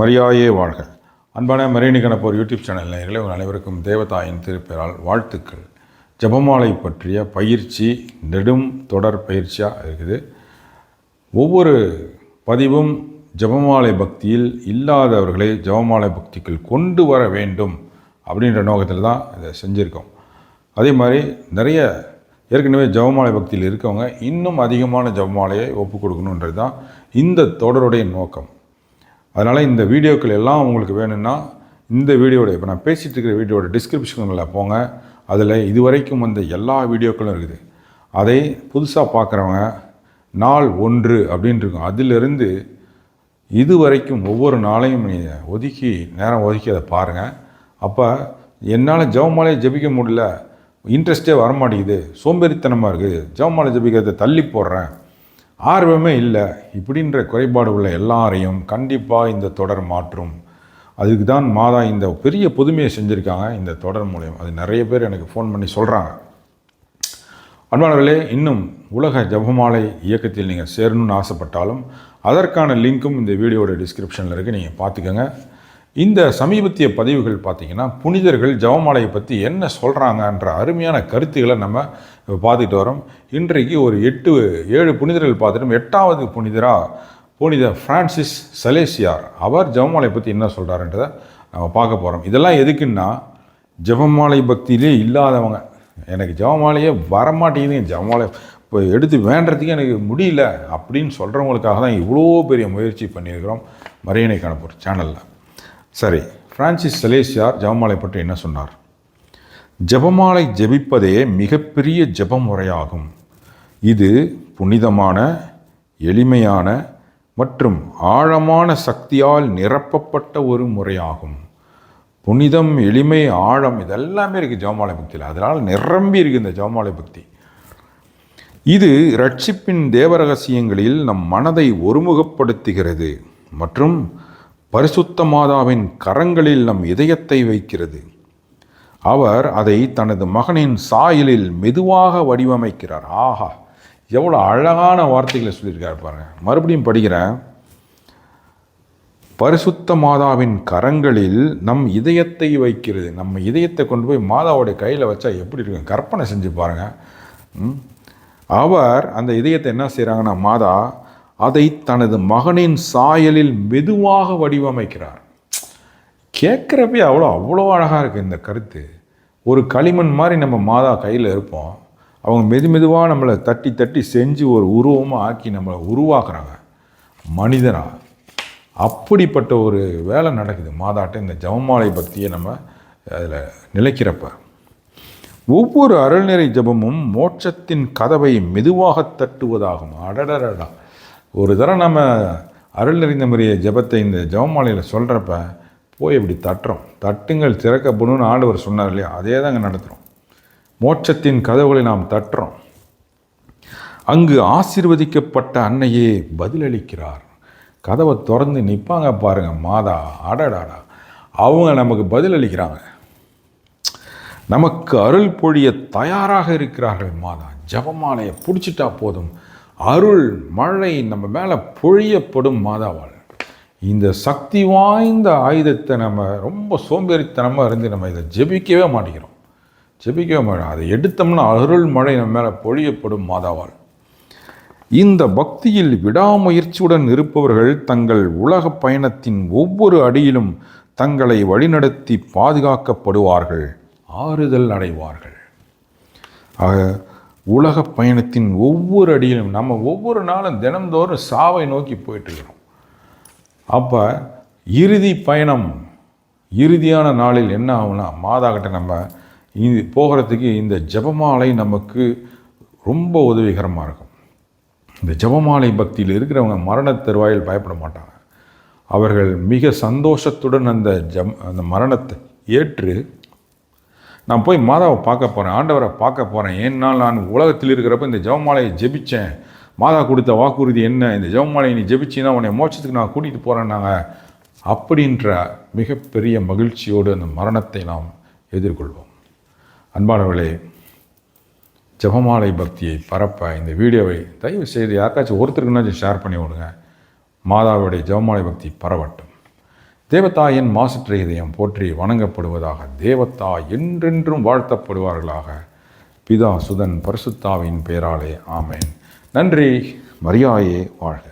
மரியாயே வாழ்க. அன்பான மரியணி கணப்போர் யூடியூப் சேனல் நேர்களை உங்கள் அனைவருக்கும் தேவதாயின் திருப்பெயரால் வாழ்த்துக்கள். ஜெபமாலை பற்றிய பயிற்சி நெடும் தொடர் பயிற்சியாக இருக்குது. ஒவ்வொரு பதிவும் ஜெபமாலை பக்தியில் இல்லாதவர்களை ஜெபமாலை பக்திக்குள் கொண்டு வர வேண்டும் அப்படின்ற நோக்கத்தில் தான் இதை செஞ்சுருக்கோம். அதே மாதிரி நிறைய ஏற்கனவே ஜெபமாலை பக்தியில் இருக்கவங்க இன்னும் அதிகமான ஜெபமாலையை ஒப்புக் கொடுக்கணுன்றது தான் இந்த தொடருடைய நோக்கம். அதனால் இந்த வீடியோக்கள் எல்லாம் உங்களுக்கு வேணும்னா இந்த வீடியோட இப்போ நான் பேசிகிட்டு இருக்கிற வீடியோட டிஸ்கிரிப்ஷனில் போங்க. அதில் இதுவரைக்கும் வந்த எல்லா வீடியோக்களும் இருக்குது. அதை புதுசாக பார்க்குறவங்க நாள் ஒன்று அப்படின்னு இருக்கும். அதிலிருந்து இது வரைக்கும் ஒவ்வொரு நாளையும் நீங்கள் ஒதுக்கி நேரம் ஒதுக்கி அதை பாருங்கள் அப்போ என்னால் ஜவமாலையை ஜெபிக்க முடியல. இன்ட்ரெஸ்டே வரமாட்டேங்குது. சோம்பேறித்தனமாக இருக்குது. ஜவமாலை ஜெபிக்கிறதை தள்ளி போடுறேன். ஆர்வமே இல்லை. இப்படின்ற குறைபாடு உள்ள எல்லாரையும் கண்டிப்பாக இந்த தொடர் மாற்றும். அதுக்கு தான் மாதா இந்த பெரிய புதுமையை செஞ்சுருக்காங்க இந்த தொடர் மூலியம். அது நிறைய பேர் எனக்கு ஃபோன் பண்ணி சொல்கிறாங்க அன்பானவர்களே இன்னும் உலக ஜபமாலை இயக்கத்தில் நீங்கள் சேரணும்னு ஆசைப்பட்டாலும் அதற்கான லிங்க்கும் இந்த வீடியோட டிஸ்கிரிப்ஷனில் இருக்குது நீங்கள் பார்த்துக்கோங்க. இந்த சமீபத்திய பதிவுகள் பார்த்திங்கன்னா புனிதர்கள் ஜவமாலையை பற்றி என்ன சொல்கிறாங்கன்ற அருமையான கருத்துக்களை நம்ம பார்த்துக்கிட்டு பார்த்துட்டு வரோம். இன்றைக்கு ஒரு எட்டு ஏழு புனிதர்கள் பார்த்துட்டோம். எட்டாவது புனிதராக புனித ஃப்ரான்சிஸ் சலேசியார். அவர் ஜவமாலையை பற்றி என்ன சொல்கிறாருன்றதை நம்ம பார்க்க போகிறோம் இதெல்லாம் எதுக்குன்னா ஜபமாலை பக்தியிலே இல்லாதவங்க. எனக்கு ஜபமாலையே வரமாட்டேங்குது ஜபமாலை இப்போ எடுத்து வேண்டுறதுக்கு எனக்கு முடியல அப்படின்னு சொல்கிறவங்களுக்காக தான் இவ்வளோ பெரிய முயற்சி பண்ணியிருக்கிறோம். மரியணை காணப்போகிற சேனலில். சரி. பிரான்சிஸ் சலேசியார் ஜபமாலை பற்றி என்ன சொன்னார்? ஜபமாலை ஜெபிப்பதே மிகப்பெரிய ஜெப முறையாகும். இது புனிதமான எளிமையான மற்றும் ஆழமான சக்தியால் நிரப்பப்பட்ட ஒரு முறையாகும். புனிதம் எளிமை ஆழம் இதெல்லாமே இருக்குது ஜெபமாலை பக்தியில். அதனால் நிரம்பி இருக்குது இந்த ஜெபமாலை பக்தி. இது ரட்சிப்பின் தேவரகசியங்களில் நம் மனதை ஒருமுகப்படுத்துகிறது மற்றும் பரிசுத்த மாதாவின் கரங்களில் நம் இதயத்தை வைக்கிறது. அவர் அதை தனது மகனின் சாயலில் மெதுவாக வடிவமைக்கிறார். ஆஹா எவ்வளோ அழகான வார்த்தைகளை சொல்லியிருக்காரு பாருங்க. மறுபடியும் படிக்கிறேன். பரிசுத்த மாதாவின் கரங்களில் நம் இதயத்தை வைக்கிறது. நம்ம இதயத்தை கொண்டு போய் மாதாவுடைய கையில் வச்சா எப்படி இருக்கும்? கற்பனை செஞ்சு பாருங்கள் அவர் அந்த இதயத்தை என்ன செய்கிறாங்கன்னா மாதா அதை தனது மகனின் சாயலில் மெதுவாக வடிவமைக்கிறார். கேட்குறப்பே அவ்வளோ அவ்வளோ அழகாக இருக்குது இந்த கருத்து. ஒரு களிமண் மாதிரி நம்ம மாதா கையில் இருப்போம். அவங்க மெது மெதுவாக நம்மளை தட்டி தட்டி செஞ்சு ஒரு உருவமாக ஆக்கி நம்மளை உருவாக்குறாங்க. மனிதனாக அப்படிப்பட்ட ஒரு வேலை நடக்குது மாதாட்ட இந்த ஜபமாலை பக்தியை நம்ம அதில் நிலைக்கிறப்ப. ஒவ்வொரு அருள்நிறை ஜெபமும் மோட்சத்தின் கதவை மெதுவாக தட்டுவதாகும். அடடடடா. ஒரு தடவை நம்ம அருள் நிறைந்த முறையை ஜெபத்தை இந்த ஜபமாலையில் சொல்கிறப்ப போய் இப்படி தட்டுறோம். தட்டுங்கள் திறக்கப்படும்னு ஆண்டவர் சொன்னார் இல்லையா? அதே தாங்க நடத்துகிறோம் மோட்சத்தின் கதவுகளை நாம் தட்டுறோம். அங்கு ஆசீர்வதிக்கப்பட்ட அன்னையே பதிலளிக்கிறார். கதவை திறந்து நிற்பாங்க பாருங்க மாதா அடடாடா. அவங்க நமக்கு பதிலளிக்கிறாங்க. நமக்கு அருள் பொழிய தயாராக இருக்கிறார்கள் மாதா. ஜபமாலையை பிடிச்சிட்டா போதும். அருள் மழை நம்ம மேலே பொழியப்படும் மாதாவால் இந்த சக்தி வாய்ந்த ஆயுதத்தை நம்ம ரொம்ப சோம்பேறித்தனமாக இருந்து நம்ம இதை ஜெபிக்கவே மாட்டேங்கிறோம். ஜெபிக்கவே மாட்டோம். அதை எடுத்தோம்னா அருள் மழை நம்ம மேலே பொழியப்படும் மாதாவால் இந்த பக்தியில் விடாமுயற்சியுடன் இருப்பவர்கள் தங்கள் உலக பயணத்தின் ஒவ்வொரு அடியிலும் தங்களை வழிநடத்தி பாதுகாக்கப்படுவார்கள். ஆறுதல் அடைவார்கள். ஆக உலக பயணத்தின் ஒவ்வொரு அடியிலும் நம்ம ஒவ்வொரு நாளும் தினந்தோறும் சாவை நோக்கி போயிட்டுருக்கிறோம். அப்போ இறுதி பயணம் இறுதியான நாளில் என்ன ஆகும்னா மாதா கிட்ட நம்ம இது போகிறதுக்கு இந்த ஜெபமாலை நமக்கு ரொம்ப உதவிகரமாக இருக்கும். இந்த ஜெபமாலை பக்தியில் இருக்கிறவங்க மரண தருவாயில் பயப்பட மாட்டாங்க. அவர்கள் மிக சந்தோஷத்துடன் அந்த ஜம் அந்த மரணத்தை ஏற்று நான் போய் மாதாவை பார்க்க போகிறேன் ஆண்டவரை பார்க்க போகிறேன் ஏன்னா நான் உலகத்தில் இருக்கிறப்ப இந்த ஜெபமாலையை ஜெபித்தேன் மாதா கொடுத்த வாக்குறுதி என்ன? இந்த ஜெபமாலையை நீ ஜெபிச்சின்னா உன்னை மோட்சத்துக்கு நான் கூட்டிகிட்டு போகிறேன்னாங்க அப்படின்ற மிகப்பெரிய மகிழ்ச்சியோடு அந்த மரணத்தை நாம் எதிர்கொள்வோம். அன்பானவர்களே ஜெபமாலை பக்தியை பரப்ப இந்த வீடியோவை தயவு செய்து யாருக்காச்சும் ஒருத்தருக்குனாச்சும் ஷேர் பண்ணி விடுங்க. மாதாவுடைய ஜெபமாலை பக்தி பரவட்டும். தேவதாயின் மாசற்ற இதயம் போற்றி வணங்கப்படுவதாக தேவத்தா என்றென்றும் வாழ்த்தப்படுவார்களாக. பிதா சுதன் பரிசுத்தாவின் பேராலே ஆமேன். நன்றி மரியாயே வாழ்க.